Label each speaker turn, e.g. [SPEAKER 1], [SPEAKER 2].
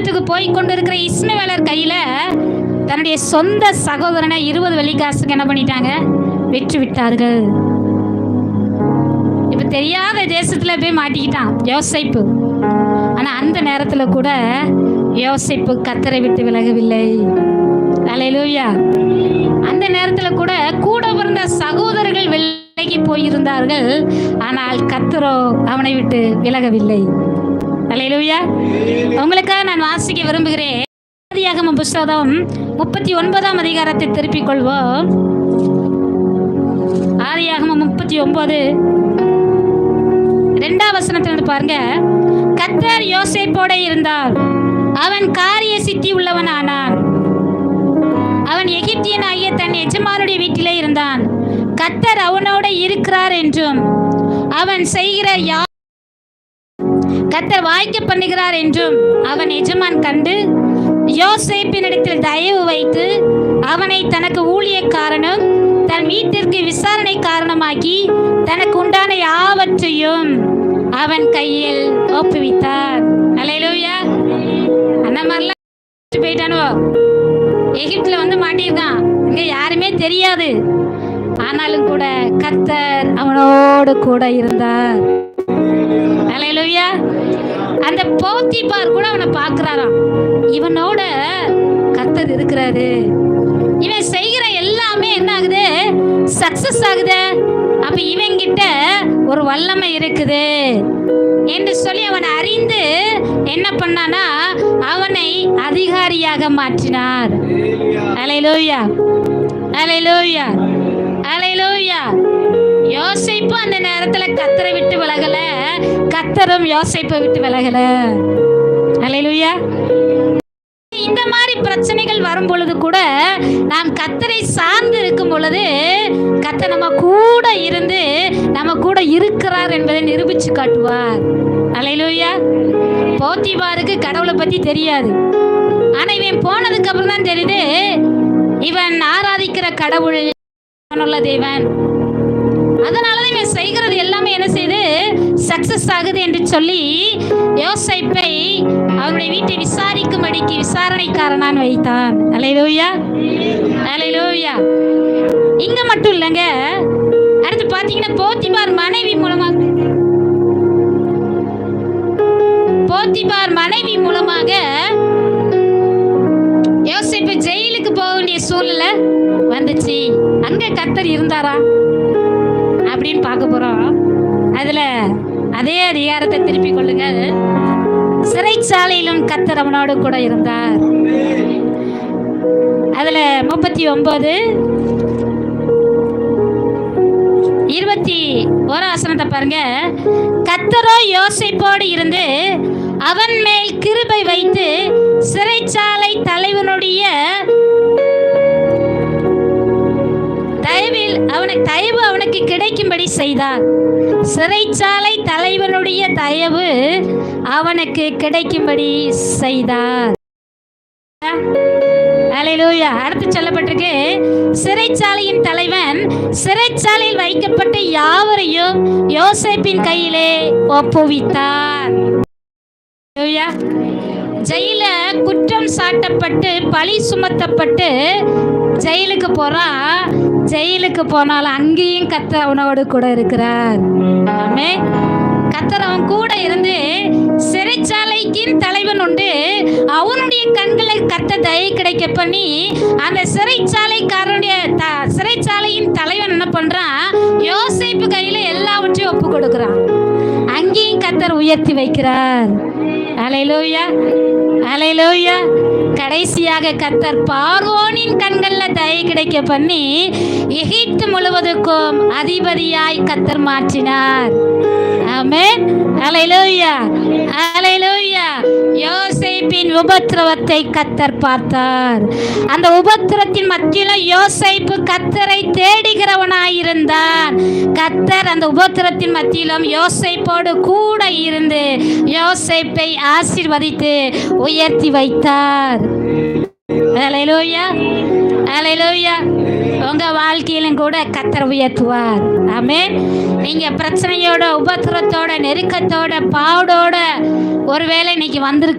[SPEAKER 1] எகிப்துக்கு போய் கொண்டிருக்கிற இஸ்மவேலர் கையில் தன்னுடைய சொந்த சகோதரனை இருபது வெள்ளிக்காசுக்கு என்ன பண்ணிட்டாங்க? விற்று விட்டார்கள். இப்ப தெரியாத தேசத்துல போய் மாட்டிக்கிட்டான் யோசைப்பு. ஆனா அந்த நேரத்துல கூட யோசைப்பு கத்தரை விட்டு விலகவில்லை. அலையிலூயா அந்த நேரத்துல கூட கூட பிறந்த சகோதரர்கள் விலகி போயிருந்தார்கள். ஆனால் கத்தரோ அவனை விட்டு விலகவில்லை. அலையிலூயா உங்களுக்காக நான் வாசிக்க விரும்புகிறேன். ஆதியாகம புஸ்தகம் முப்பத்தி ஒன்பதாம் அதிகாரத்தை திருப்பிக் கொள்வோம். ஆதியாகமம் முப்பத்தி ஒன்பது. ரெண்டாம் வசனத்திலிருந்து பாருங்க. கத்தர் யோசேப்போட இருந்தார். அவன் காரிய சித்தி உள்ளவன் ஆனான் அவன் எகிப்தியன் ஆகிய தன் எஜமானுடைய வீட்டிலே இருந்தான். கத்தர் அவனோட இருக்கிறார் என்றும் அவன் செய்கிற யா கத்தர் வாய்க்க பண்ணுகிறார் என்றும் அவன் எஜமான் கண்டு யோசேப்பினிடத்தில் தயவு வைத்து அவனை தனக்கு ஊழியக்காரனும் தன் வீட்டிற்கு விசாரணை காரணமாக்கி தனக்கு உண்டான யாவற்றையும் அவன் கையில் ஒப்புவித்தார். அலையிலூயா. அந்த மாதிரிலாம் போயிட்டானோ எகிப்துல வந்து மாட்டியிருக்கான். இங்க யாருமே தெரியாது. ஆனாலும் கூட கத்தர் அவனோடு கூட இருந்தார். அலையலுவியா அந்த போத்திப்பார் கூட அவனை பார்க்குறாராம். இவனோட கத்தர் இருக்கிறாரு. இவன் செய்கிற எல்லாமே என்ன ஆகுது சக்சஸ் ஆகுது. அப்ப இவன்கிட்ட ஒரு வல்லமை இருக்குது. என்று சொல்லி அவன் அறிந்து என்ன பண்ணானா அவனை அதிகாரியாக மாற்றினார். அலையிலூயா. அலையிலூயா. அலையிலூயா. யோசிப்பு அந்த நேரத்தில் கத்தரை விட்டு விலகலை. கத்தரும் யோசிப்பை விட்டு விலகல. அலையிலுயா இந்த மாதிரி பிரச்சனைகள் வரும் பொழுது கூட நாம் கத்தரை சார்ந்து இருக்கும் பொழுது கத்த நம்ம கூட இருந்து நம்ம கூட இருக்கிறார் என்பதை நிரூபிச்சு காட்டுவார். அலையிலூயா போத்திவாருக்கு கடவுளை பத்தி தெரியாது. ஆனா இவன் போனதுக்கு அப்புறம் தான் தெரியுது இவன் ஆராதிக்கிற கடவுள் தேவன். அதனாலதான் எல்லாமே என்ன செய்து சக்சஸ் ஆகுது என்று சொல்லி யோசைப்பை அவருடைய வீட்டை விசாரிக்கும் அடிக்கு விசாரணைக்காரனான் வைத்தான். அலையிலூயா. அலையிலூயா. இங்க மட்டும் இல்லைங்க. அடுத்து பாத்தீங்கன்னா போத்திபார் மனைவி மூலமாக போத்திபார் மனைவி மூலமாக யோசிப்பு ஜெயிலுக்கு போக வேண்டிய சூழ்நிலை வந்துச்சு. அங்க கத்தர் இருந்தாரா அப்படின்னு பார்க்க போறோம். அதுல அதே அதிகாரத்தை திருப்பிக் கொள்ளுங்க சிறைச்சாலையிலும் கத்தர் அவனோடு கூட இருந்தார். அதுல முப்பத்தி ஒன்பது இருபத்தி ஓராம் வசனத்தை பாருங்க. கத்தரோ யோசிப்போடு இருந்து அவன் மேல் கிருபை வைத்து சிறைச்சாலை தலைவனுடைய அவனுக்கு தயவு அவனுக்கு கிடைக்கும்படி செய்தார் சிறைச்சாலை தலைவனுடைய தயவு அவனுக்கு கிடைக்கும்படி செய்தார் அலையிலூயா அடுத்து சொல்லப்பட்டிருக்கு சிறைச்சாலையின் தலைவன் சிறைச்சாலையில் வைக்கப்பட்ட யாவரையும் யோசேப்பின் கையிலே ஒப்புவித்தார் ஜெயில குற்றம் சாட்டப்பட்டு பழி சுமத்தப்பட்டு ஜெயிலுக்கு போறா ஜெயிலுக்கு போனாலும் அங்கேயும் கத்தர் அவனோடு கூட இருக்கிறார். ஆமே. கத்தரவன் அவன் கூட இருந்து சிறைச்சாலைக்கின் தலைவன் உண்டு. அவனுடைய கண்களை கத்த தயை கிடைக்க பண்ணி அந்த சிறைச்சாலைக்காரனுடைய த சிறைச்சாலையின் தலைவன் என்ன பண்றான்? யோசிப்பு கையில எல்லாவற்றையும் ஒப்பு கொடுக்குறான். அங்கேயும் கத்தர் உயர்த்தி வைக்கிறார். அலையிலோயா அலையிலோயா கடைசியாக கத்தர் பார்வோனின் கண்கள்ல தயை கிடைக்க பண்ணி எகிப்து முழுவதுக்கும் அதிபதியாய் கத்தர் மாற்றினார். ஆமே அலையிலோயா அலையிலோ யோசைப்பின் உபத்திரவத்தை கத்தர் பார்த்தார். அந்த உபத்திரத்தின் மத்தியில யோசைப்பு கத்தரை தேடுகிறவனாயிருந்தான் கத்தர் அந்த உபத்திரத்தின் மத்தியிலும் யோசைப்போடு கூட இருந்து யோசைப்பை ஆசிர்வதித்து உயர்த்தி வைத்தார். அலையிலோயா. அலையிலோயா உங்க வாழ்க்கையிலும் கூட கத்தர் உயர்த்துவார். ஆமே நீங்க பிரச்சனையோட உபத்திரத்தோட நெருக்கத்தோட பாவடோட ஒருவேளை இன்னைக்கு வந்திருக்க